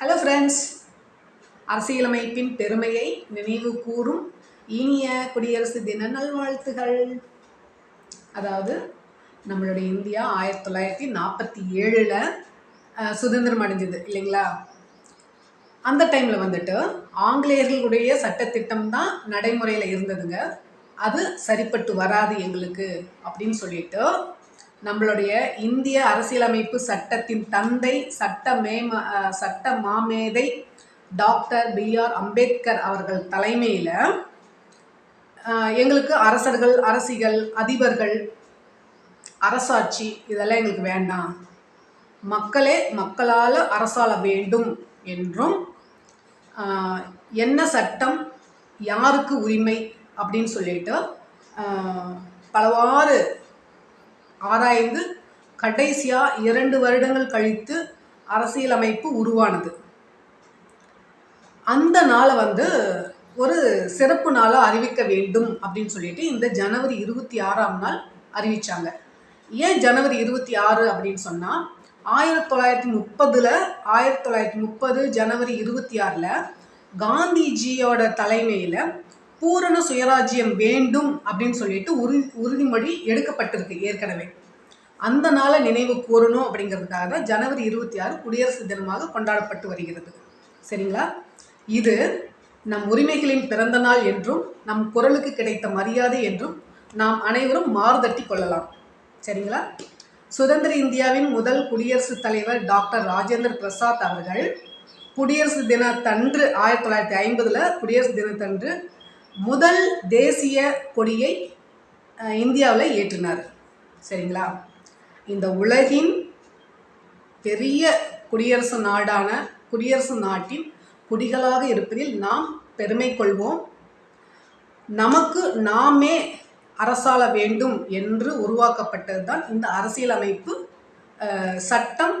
Hello friends அரசியலமைப்பின் பெருமையை நினைவு கூறும் இனிய குடியரசு தின நல்வாழ்த்துகள். அதாவது நம்மளுடைய இந்தியா ஆயிரத்தி தொள்ளாயிரத்தி நாற்பத்தி ஏழில் சுதந்திரம் அடைஞ்சது இல்லைங்களா? அந்த டைமில் வந்துட்டு ஆங்கிலேயர்களுடைய சட்டத்திட்டம் தான் நடைமுறையில் இருந்ததுங்க. அது சரிப்பட்டு வராது எங்களுக்கு அப்படின்னு சொல்லிட்டு நம்மளுடைய இந்திய அரசியலமைப்பு சட்டத்தின் தந்தை சட்ட மேம சட்ட மாமேதை டாக்டர் பிஆர் அம்பேத்கர் அவர்கள் தலைமையில் எங்களுக்கு அரசர்கள் அரசிகள் அதிபர்கள் அரசாட்சி இதெல்லாம் எங்களுக்கு வேண்டாம். மக்களே மக்களால் அரசாள வேண்டும் என்றும் என்ன சட்டம் யாருக்கு உரிமை அப்படின்னு சொல்லிட்டு பலவாறு ஆராய்ந்து கடைசியாக இரண்டு வருடங்கள் கழித்து அரசியலமைப்பு உருவானது. அந்த நாளை வந்து ஒரு சிறப்பு நாளாக அறிவிக்க வேண்டும் அப்படின்னு சொல்லிட்டு இந்த ஜனவரி இருபத்தி ஆறாம் நாள் அறிவித்தாங்க ஏன் ஜனவரி இருபத்தி ஆறு அப்படின்னு சொன்னால் ஆயிரத்தி தொள்ளாயிரத்தி முப்பதில் ஆயிரத்தி தொள்ளாயிரத்தி முப்பது ஜனவரி இருபத்தி ஆறில் காந்திஜியோட தலைமையில் பூரண சுயராஜ்யம் வேண்டும் அப்படின்னு சொல்லிட்டு உறு உறுதிமொழி எடுக்கப்பட்டிருக்கு ஏற்கனவே. அந்த நாளை நினைவு கூறணும் அப்படிங்கிறதுக்காக ஜனவரி இருபத்தி ஆறு குடியரசு தினமாக கொண்டாடப்பட்டு வருகிறது. சரிங்களா? இது நம் உரிமைகளின் பிறந்த நாள் என்றும் நம் குரலுக்கு கிடைத்த மரியாதை என்றும் நாம் அனைவரும் மாறுதட்டி கொள்ளலாம். சரிங்களா? சுதந்திர இந்தியாவின் முதல் குடியரசுத் தலைவர் டாக்டர் ராஜேந்திர பிரசாத் அவர்கள் குடியரசு தினத்தன்று ஆயிரத்தி தொள்ளாயிரத்தி ஐம்பதில் குடியரசு தினத்தன்று முதல் தேசிய கொடியை இந்தியாவில் ஏற்றினார். சரிங்களா? இந்த உலகின் பெரிய குடியரசு நாடான குடியரசு நாட்டின் குடிகளாக இருப்பதில் நாம் பெருமை கொள்வோம். நமக்கு நாமே அரசாள வேண்டும் என்று உருவாக்கப்பட்டது தான் இந்த அரசியலமைப்பு சட்டம்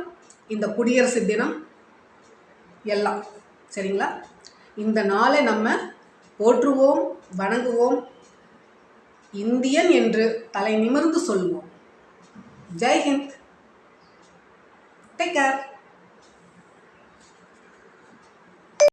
இந்த குடியரசு தினம் எல்லாம். சரிங்களா? இந்த நாளை நம்ம போற்றுவோம் வணங்குவோம். இந்தியன் என்று தலை நிமிர்ந்து சொல்வோம். ஜெய்ஹிந்த் டேக் கேர்